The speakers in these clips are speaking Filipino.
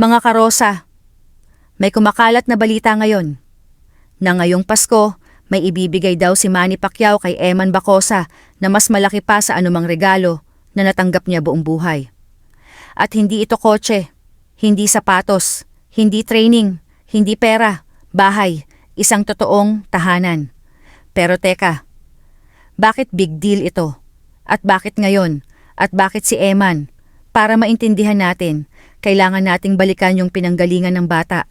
Mga karosa, may kumakalat na balita ngayon. Na ngayong Pasko, may ibibigay daw si Manny Pacquiao kay Eman Bacosa na mas malaki pa sa anumang regalo na natanggap niya buong buhay. At hindi ito kotse, hindi sapatos, hindi training, hindi pera, bahay, isang totoong tahanan. Pero teka, bakit big deal ito? At bakit ngayon? At bakit si Eman? Para maintindihan natin, kailangan nating balikan yung pinanggalingan ng bata.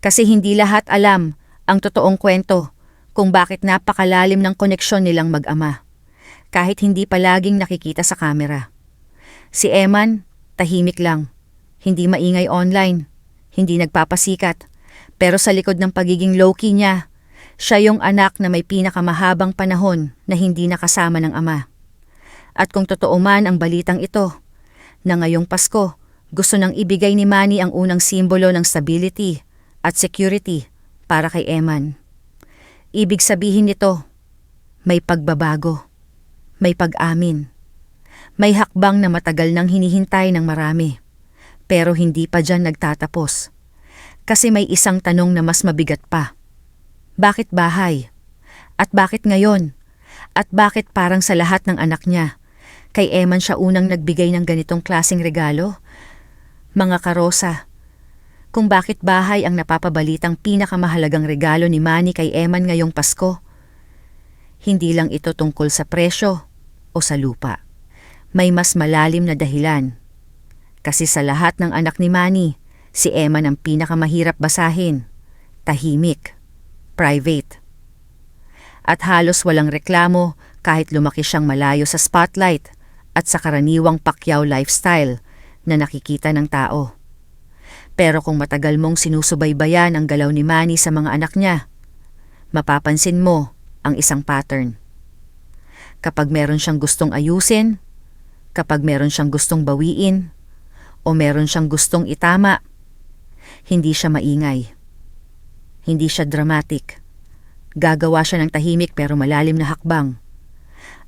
Kasi hindi lahat alam ang totoong kwento kung bakit napakalalim ng koneksyon nilang mag-ama. Kahit hindi palaging nakikita sa kamera. Si Eman, tahimik lang. Hindi maingay online. Hindi nagpapasikat. Pero sa likod ng pagiging low-key niya, siya yung anak na may pinakamahabang panahon na hindi nakasama ng ama. At kung totoo man ang balitang ito, na ngayong Pasko, gusto nang ibigay ni Manny ang unang simbolo ng stability at security para kay Eman. Ibig sabihin nito, may pagbabago, may pag-amin, may hakbang na matagal nang hinihintay ng marami, pero hindi pa dyan nagtatapos. Kasi may isang tanong na mas mabigat pa. Bakit bahay? At bakit ngayon? At bakit parang sa lahat ng anak niya? Kay Eman siya unang nagbigay ng ganitong klasing regalo? Mga karosa, kung bakit bahay ang napapabalitang pinakamahalagang regalo ni Manny kay Eman ngayong Pasko. Hindi lang ito tungkol sa presyo o sa lupa. May mas malalim na dahilan. Kasi sa lahat ng anak ni Manny, si Eman ang pinakamahirap basahin. Tahimik. Private. At halos walang reklamo kahit lumaki siyang malayo sa spotlight at sa karaniwang Pacquiao lifestyle na nakikita ng tao. Pero kung matagal mong sinusubaybayan ang galaw ni Manny sa mga anak niya, mapapansin mo ang isang pattern. Kapag meron siyang gustong ayusin, kapag meron siyang gustong bawiin, o meron siyang gustong itama, hindi siya maingay. Hindi siya dramatic. Gagawa siya ng tahimik pero malalim na hakbang.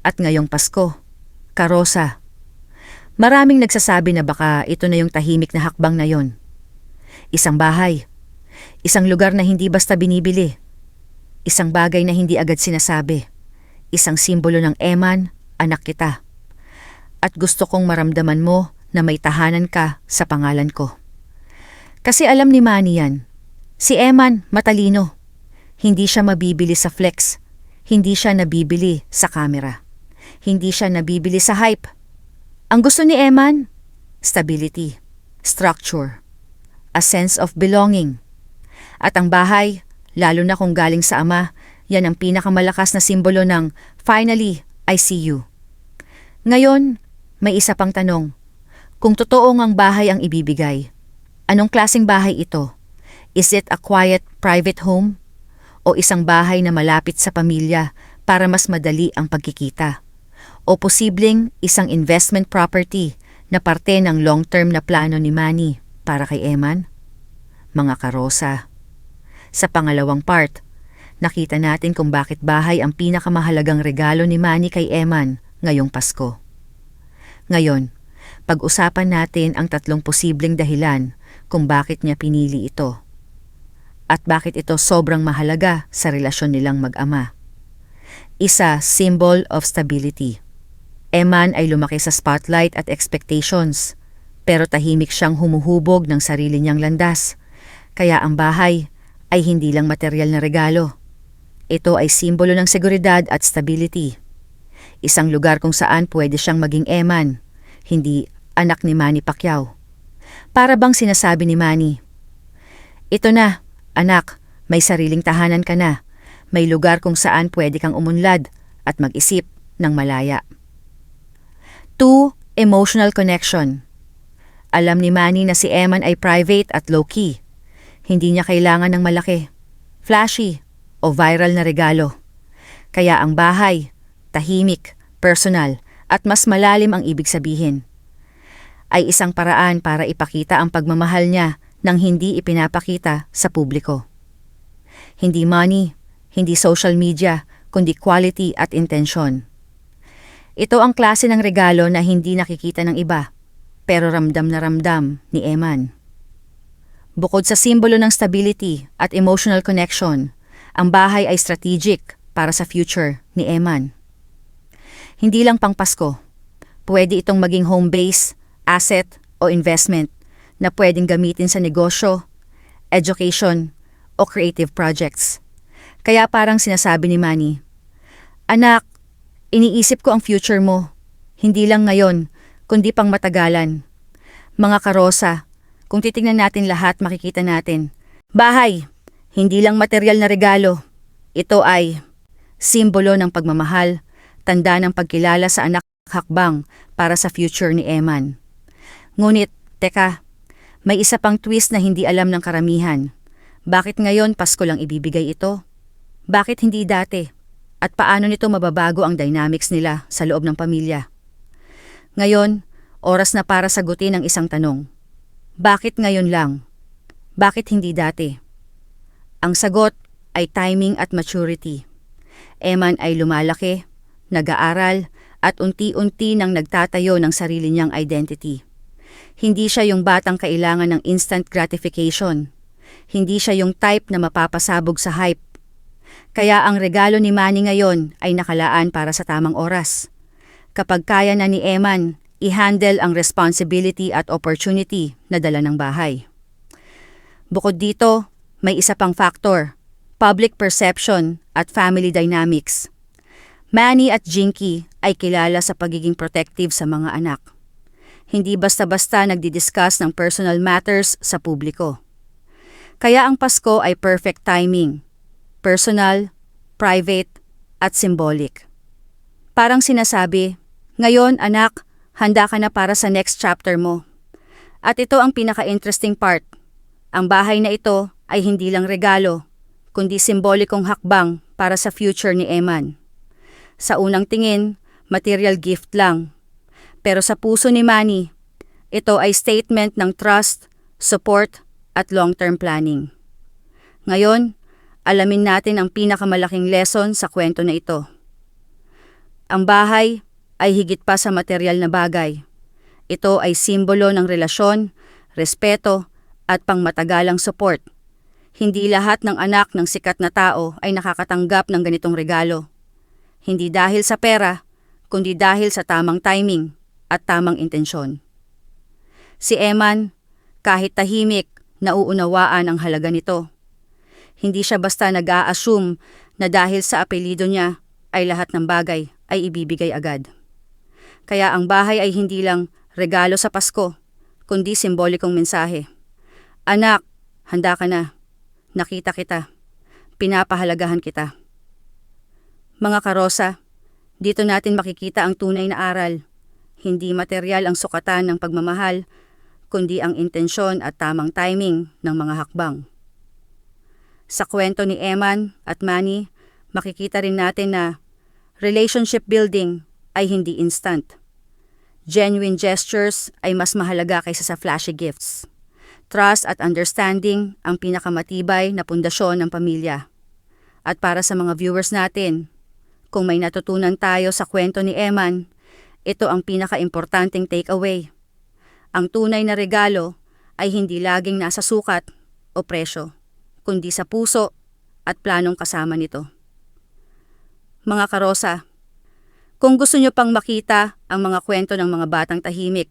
At ngayong Pasko, karosa. Maraming nagsasabi na baka ito na yung tahimik na hakbang na yon. Isang bahay. Isang lugar na hindi basta binibili. Isang bagay na hindi agad sinasabi. Isang simbolo ng Eman, anak kita. At gusto kong maramdaman mo na may tahanan ka sa pangalan ko. Kasi alam ni Manny yan. Si Eman, matalino. Hindi siya mabibili sa flex. Hindi siya nabibili sa camera. Hindi siya nabibili sa hype. Ang gusto ni Eman, stability, structure, a sense of belonging. At ang bahay, lalo na kung galing sa ama, yan ang pinakamalakas na simbolo ng finally, I see you. Ngayon, may isa pang tanong. Kung totoo ang bahay ang ibibigay, anong klasing bahay ito? Is it a quiet private home? O isang bahay na malapit sa pamilya para mas madali ang pagkikita? O posibleng isang investment property na parte ng long-term na plano ni Manny para kay Eman? Mga karosa. Sa pangalawang part, nakita natin kung bakit bahay ang pinakamahalagang regalo ni Manny kay Eman ngayong Pasko. Ngayon, pag-usapan natin ang tatlong posibleng dahilan kung bakit niya pinili ito at bakit ito sobrang mahalaga sa relasyon nilang mag-ama. Isa, symbol of stability. Eman ay lumaki sa spotlight at expectations, pero tahimik siyang humuhubog ng sarili niyang landas. Kaya ang bahay ay hindi lang material na regalo. Ito ay simbolo ng seguridad at stability. Isang lugar kung saan pwede siyang maging Eman, hindi anak ni Manny Pacquiao. Para bang sinasabi ni Manny, Ito na, Anak, may sariling tahanan ka na. May lugar kung saan pwede kang umunlad at mag-isip ng malaya. 2. Emotional connection. Alam ni Manny na si Eman ay private at low-key. Hindi niya kailangan ng malaki, flashy, o viral na regalo. Kaya ang bahay, tahimik, personal, at mas malalim ang ibig sabihin. Ay isang paraan para ipakita ang pagmamahal niya nang hindi ipinapakita sa publiko. Hindi money, hindi social media, kundi quality at intention. Ito ang klase ng regalo na hindi nakikita ng iba, pero ramdam na ramdam ni Eman. Bukod sa simbolo ng stability at emotional connection, ang bahay ay strategic para sa future ni Eman. Hindi lang pang Pasko, pwede itong maging home base, asset o investment na pwedeng gamitin sa negosyo, education o creative projects. Kaya parang sinasabi ni Manny, Anak, iniisip ko ang future mo. Hindi lang ngayon, kundi pang matagalan. Mga karosa, kung titingnan natin lahat makikita natin. Bahay, hindi lang material na regalo. Ito ay simbolo ng pagmamahal, tanda ng pagkilala sa anak hakbang para sa future ni Eman. Ngunit, teka, may isa pang twist na hindi alam ng karamihan. Bakit ngayon Pasko lang ibibigay ito? Bakit hindi dati? At paano nito mababago ang dynamics nila sa loob ng pamilya? Ngayon, oras na para sagutin ang isang tanong. Bakit ngayon lang? Bakit hindi dati? Ang sagot ay timing at maturity. Eman ay lumalaki, nag-aaral, at unti-unti nang nagtatayo ng sarili niyang identity. Hindi siya yung batang kailangan ng instant gratification. Hindi siya yung type na mapapasabog sa hype. Kaya ang regalo ni Manny ngayon ay nakalaan para sa tamang oras. Kapag kaya na ni Eman, i-handle ang responsibility at opportunity na dala ng bahay. Bukod dito, may isa pang factor, public perception at family dynamics. Manny at Jinky ay kilala sa pagiging protective sa mga anak. Hindi basta-basta nagdi-discuss ng personal matters sa publiko. Kaya ang Pasko ay perfect timing. Personal, private, at symbolic. Parang sinasabi, ngayon anak, handa ka na para sa next chapter mo. At ito ang pinaka-interesting part. Ang bahay na ito ay hindi lang regalo, kundi simbolikong hakbang para sa future ni Eman. Sa unang tingin, material gift lang. Pero sa puso ni Manny, ito ay statement ng trust, support, at long-term planning. Ngayon, alamin natin ang pinakamalaking lesson sa kwento na ito. Ang bahay ay higit pa sa material na bagay. Ito ay simbolo ng relasyon, respeto, at pangmatagalang support. Hindi lahat ng anak ng sikat na tao ay nakakatanggap ng ganitong regalo. Hindi dahil sa pera, kundi dahil sa tamang timing at tamang intensyon. Si Eman, kahit tahimik, nauunawaan ang halaga nito. Hindi siya basta nag-a-assume na dahil sa apelido niya ay lahat ng bagay ay ibibigay agad. Kaya ang bahay ay hindi lang regalo sa Pasko, kundi simbolikong mensahe. Anak, handa ka na. Nakita kita. Pinapahalagahan kita. Mga karosa, dito natin makikita ang tunay na aral. Hindi material ang sukatan ng pagmamahal, kundi ang intensyon at tamang timing ng mga hakbang. Sa kwento ni Eman at Manny, makikita rin natin na relationship building ay hindi instant. Genuine gestures ay mas mahalaga kaysa sa flashy gifts. Trust at understanding ang pinakamatibay na pundasyon ng pamilya. At para sa mga viewers natin, kung may natutunan tayo sa kwento ni Eman, ito ang pinaka-importanting takeaway. Ang tunay na regalo ay hindi laging nasa sukat o presyo, kundi sa puso at planong kasama nito. Mga karosa, kung gusto nyo pang makita ang mga kwento ng mga batang tahimik,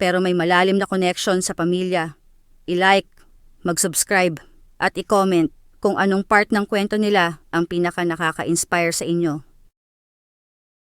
pero may malalim na connection sa pamilya, i-like, mag-subscribe, at i-comment kung anong part ng kwento nila ang pinaka nakaka-inspire sa inyo.